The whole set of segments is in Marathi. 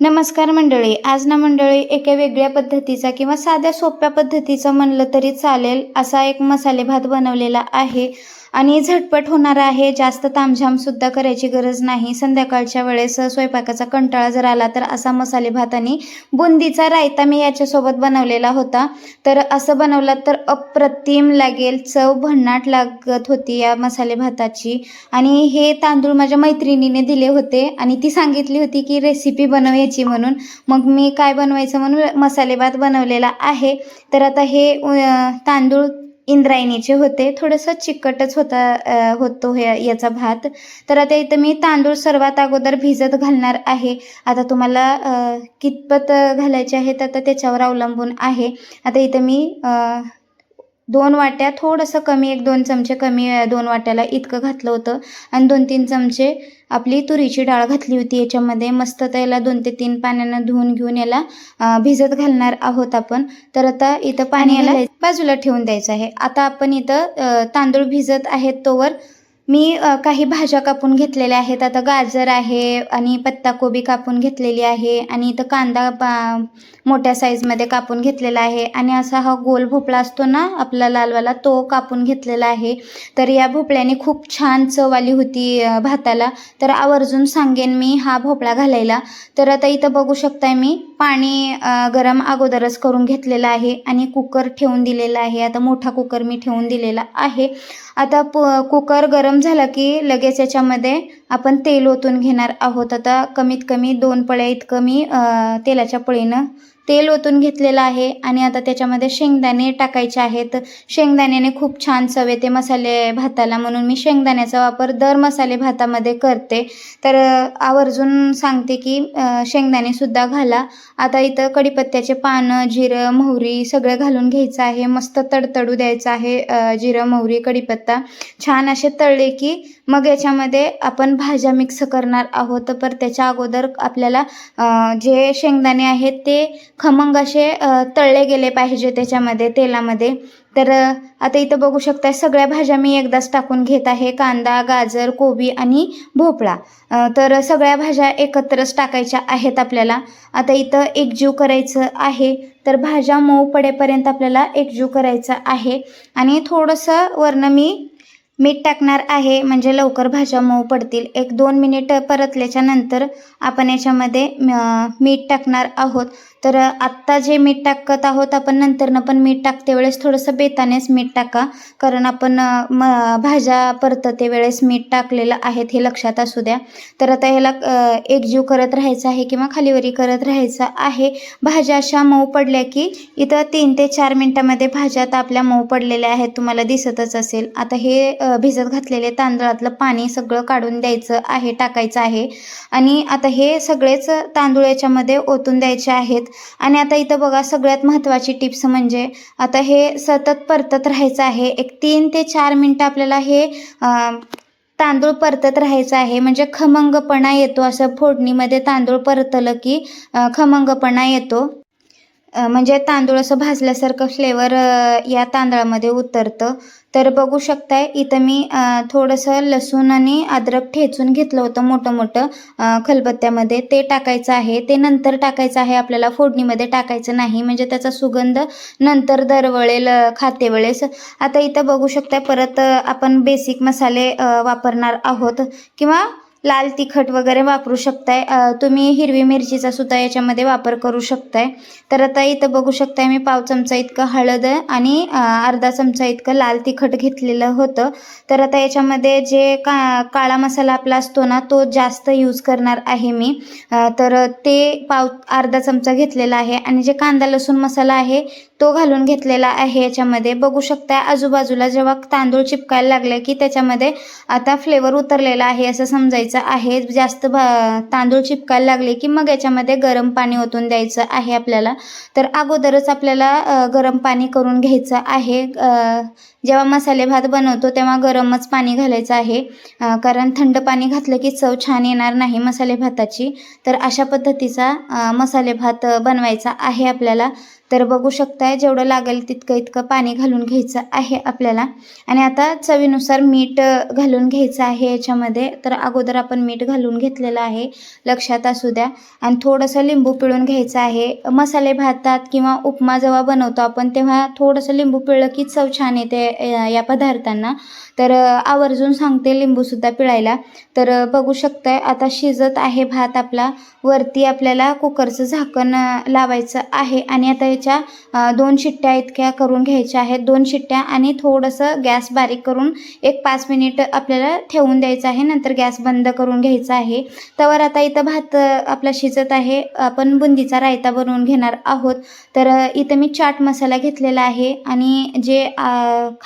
नमस्कार मंडळी आज ना मंडळी एका वेगळ्या पद्धतीचा किंवा साध्या सोप्या पद्धतीचा म्हणलं तरी चालेल असा एक मसाले भात बनवलेला आहे. आणि झटपट होणार आहे जास्त तामझामसुद्धा करायची गरज नाही. संध्याकाळच्या वेळेस स्वयंपाकाचा कंटाळा जर आला तर असा मसाले भात आणि बुंदीचा रायता मी याच्यासोबत बनवलेला होता. तर असं बनवलं तर अप्रतिम लागेल चव भन्नाट लागत होती या मसाले भाताची. आणि हे तांदूळ माझ्या मैत्रिणीने दिले होते आणि ती सांगितली होती की रेसिपी घ्यायची म्हणून. मग मी काय बनवायचं म्हणून मसाले भात बनवलेला आहे. तर आता हे तांदूळ इंद्रायणीचे होते. थोडंसं चिकटच होता होतो हे याचा भात. तर आता इथं मी तांदूळ सर्वात अगोदर भिजत घालणार आहे. आता तुम्हाला कितपत घालायचे आहेत आता त्याच्यावर अवलंबून आहे. आता इथं मी दोन वाट्या थोडंसं कमी एक दोन चमचे कमी दोन वाट्याला इतकं घातलं होतं. आणि दोन तीन चमचे आपली तुरीची डाळ घातली होती. याच्यामध्ये मस्त त्याला दोन ते तीन पाण्यानं धुवून घेऊन याला भिजत घालणार आहोत आपण. तर आता इथं पाणी याला बाजूला ठेवून द्यायचं आहे. आता आपण इथं तांदूळ भिजत आहेत तोवर मी काही भाज्या कापून घेतलेल्या आहेत. आता गाजर आहे आणि पत्ताकोबी कापून घेतलेली आहे आणि इथं कांदा पा मोठ्या साईजमध्ये कापून घेतलेला आहे. आणि असा हा गोल भोपळा असतो ना आपला लालवाला तो कापून घेतलेला आहे. तर या भोपळ्याने खूप छान चव आली होती भाताला. तर आवर्जून सांगेन मी हा भोपळा घालायला. तर आता इथं बघू शकताय मी पाणी गरम अगोदरच करून घेतलेलं आहे आणि कुकर ठेवून दिलेला आहे. आता मोठा कुकर मी ठेवून दिलेला आहे. आता प कुकर गरम झाला की लगेच याच्यामध्ये आपण तेल ओतून घेणार आहोत. आता कमीत कमी दोन पळ्या इतकं मी तेलाच्या पळीनं तेल ओतून घेतलेलं आहे आणि आता त्याच्यामध्ये शेंगदाणे टाकायचे आहेत. शेंगदाण्याने खूप छान चव येते मसाले भाताला म्हणून मी शेंगदाण्याचा वापर दर मसाले भातामध्ये करते. तर आवर्जून सांगते की शेंगदाणेसुद्धा घाला. आता इथं कढीपत्त्याचे पानं जिरं मोहरी सगळं घालून घ्यायचं आहे. मस्त तडतडू द्यायचं आहे जिरं मोहरी कढीपत्ता. छान असे तळले की मग याच्यामध्ये आपण भाज्या मिक्स करणार आहोत. पर त्याच्या अगोदर आपल्याला जे शेंगदाणे आहेत ते खमंग असे तळले गेले पाहिजे त्याच्यामध्ये तेलामध्ये. तर आता इथं बघू शकता सगळ्या भाज्या मी एकदाच टाकून घेत आहे. कांदा गाजर कोबी आणि भोपळा. तर सगळ्या भाज्या एकत्रच टाकायच्या आहेत आपल्याला. आता इथं एकजीव करायचं आहे. तर भाज्या मऊ पडेपर्यंत आपल्याला एकजीव करायचं आहे. आणि थोडंसं वरनं मी मीठ टाकणार आहे. म्हणजे लवकर भाज्या मऊ पडतील. एक दोन मिनिट परतल्याच्या नंतर आपण याच्यामध्ये मीठ टाकणार आहोत. तर आत्ता जे मीठ टाकत आहोत आपण नंतरनं पण मीठ टाकते वेळेस. थोडंसं बेतानेच मीठ टाका. कारण आपण म भाज्या परतते वेळेस मीठ टाकलेलं आहेत हे लक्षात असू द्या. तर आता ह्याला एकजीव करत राहायचं आहे किंवा खालीवरी करत राहायचं आहे. भाज्या अशा मऊ पडल्या की इथं तीन ते चार मिनटामध्ये भाज्या आता आपल्या मऊ पडलेल्या आहेत तुम्हाला दिसतच असेल. आता हे भिजत घातलेले तांदळातलं पाणी सगळं काढून द्यायचं आहे टाकायचं आहे. आणि आता हे सगळेच तांदूळ याच्यामध्ये ओतून द्यायचे आहेत. आणि आता इथं बघा सगळ्यात महत्त्वाची टिप्स म्हणजे आता हे सतत परतत राहायचं आहे. एक तीन ते चार मिनटं आपल्याला हे तांदूळ परतत राहायचं आहे. म्हणजे खमंगपणा येतो असं फोडणीमध्ये तांदूळ परतलं की खमंगपणा येतो. म्हणजे तांदूळ असं भाजल्यासारखं फ्लेवर या तांदळामध्ये उतरतं. तर बघू शकताय इथं मी थोडंसं लसूण आणि अद्रक ठेचून घेतलं होतं मोठं मोठं खलबत्त्यामध्ये ते टाकायचं आहे. ते नंतर टाकायचं आहे आपल्याला फोडणीमध्ये टाकायचं नाही. म्हणजे त्याचा सुगंध नंतर दरवळेल खाते वेळेस आता इथं बघू शकताय परत आपण बेसिक मसाले वापरणार आहोत. किंवा लाल तिखट वगैरे वापरू शकताय. तुम्ही हिरवी मिरचीचा सुद्धा याच्यामध्ये वापर करू शकताय. तर आता इथं बघू शकताय मी पाव चमचा इतकं हळद आणि अर्धा चमचा इतकं लाल तिखट घेतलेलं होतं. तर आता याच्यामध्ये जे का काळा मसाला आपला असतो ना तो जास्त यूज करणार आहे मी. तर ते पाव अर्धा चमचा घेतलेला आहे. आणि जे कांदा लसूण मसाला आहे तो घालून घेतलेला आहे याच्यामध्ये. बघू शकता आजूबाजूला जेव्हा तांदूळ चिपकायला लागले की त्याच्यामध्ये आता फ्लेवर उतरलेला आहे असं समजायचं आहे. जास्त भा तांदूळ चिपकायला लागले की मग याच्यामध्ये गरम पाणी ओतून द्यायचं आहे आपल्याला. तर अगोदरच आपल्याला गरम पाणी करून घ्यायचं आहे. जेव्हा मसाले भात बनवतो तेव्हा गरमच पाणी घालायचं आहे. कारण थंड पाणी घातलं की चव छान येणार नाही मसाले भाताची. तर अशा पद्धतीचा मसाले भात बनवायचा आहे आपल्याला. तर बघू शकताय जेवढं लागेल तितकं इतकं पाणी घालून घ्यायचं आहे आपल्याला. आणि आता चवीनुसार मीठ घालून घ्यायचं आहे याच्यामध्ये. तर अगोदर आपण मीठ घालून घेतलेलं आहे लक्षात असू द्या. आणि थोडंसं लिंबू पिळून घ्यायचं आहे. मसाले भातात किंवा उपमा जेव्हा बनवतो आपण तेव्हा थोडंसं लिंबू पिळलं की चव छान येते. या पदार्थांना. तर आवर्जून सांगते लिंबूसुद्धा पिळायला. तर बघू शकताय आता शिजत आहे भात आपला. वरती आपल्याला कुकरचं झाकण लावायचं आहे. आणि आता याच्या दोन शिट्ट्या इतक्या करून घ्यायच्या आहेत. दोन शिट्ट्या आणि थोडंसं गॅस बारीक करून एक पाच मिनिट आपल्याला ठेवून द्यायचं आहे. नंतर गॅस बंद करून घ्यायचा आहे. त्यावर आता इथं भात आपला शिजत आहे. आपण बुंदीचा रायता बनवून घेणार आहोत. तर इथं मी चाट मसाला घेतलेला आहे. आणि जे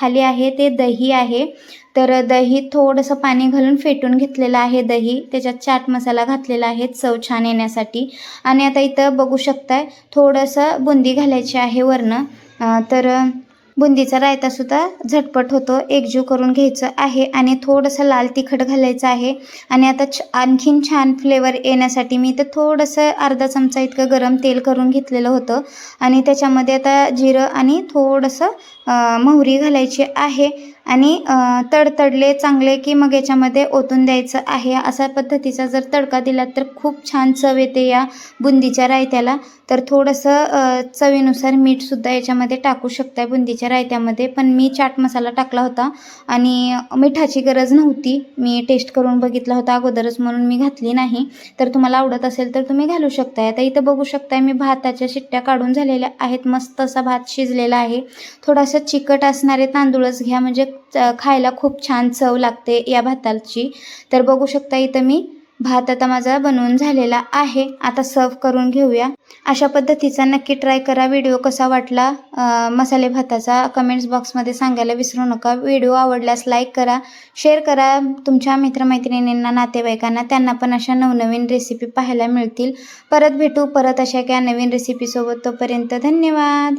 खाली आहे ते दही आहे. तर दही थोडंसं पाणी घालून फेटून घेतलेलं आहे दही. त्याच्यात चाट मसाला घातलेला आहे चव छान येण्यासाठी. आणि आता इथं बघू शकताय थोडंसं बुंदी घालायची आहे वरनं. तर बुंदीचा रायतासुद्धा झटपट होतो एकजीव करून घ्यायचं आहे. आणि थोडंसं लाल तिखट घालायचं आहे. आणि आता छ आणखीन छान फ्लेवर येण्यासाठी मी इथं थोडंसं अर्धा चमचा इतकं गरम तेल करून घेतलेलं होतं. आणि त्याच्यामध्ये आता जिरं आणि थोडंसं मोहरी घालायची आहे आणि तडतडले चांगले की मग याच्यामध्ये ओतून द्यायचं आहे. अशा पद्धतीचा जर तडका दिला तर खूप छान चव येते या बुंदीच्या रायत्याला. तर थोडंसं चवीनुसार मीठसुद्धा याच्यामध्ये टाकू शकताय बुंदीच्या रायत्यामध्ये. पण मी चाट मसाला टाकला होता आणि मिठाची गरज नव्हती. मी टेस्ट करून बघितला होता अगोदरच म्हणून मी घातली नाही. तर तुम्हाला आवडत असेल तर तुम्ही घालू शकताय. आता इथं बघू शकताय मी भाताच्या शिट्ट्या काढून झालेल्या आहेत. मस्त असा भात शिजलेला आहे. थोडासा चिकट असणारे तांदूळच घ्या. म्हणजे खायला खूप छान चव लागते या भाताची. तर बघू शकता इथं मी भात आता माझा बनवून झालेला आहे. आता सर्व करून घेऊया. अशा पद्धतीचा नक्की ट्राय करा. व्हिडिओ कसा वाटला मसाले भाताचा कमेंट्स बॉक्समध्ये सांगायला विसरू नका. व्हिडिओ आवडल्यास लाईक करा शेअर करा. तुमच्या मित्रमैत्रिणींना नातेवाईकांना त्यांना पण अशा नवनवीन रेसिपी पाहायला मिळतील. परत भेटू. परत अशा क्या नवीन रेसिपीसोबत तोपर्यंत धन्यवाद.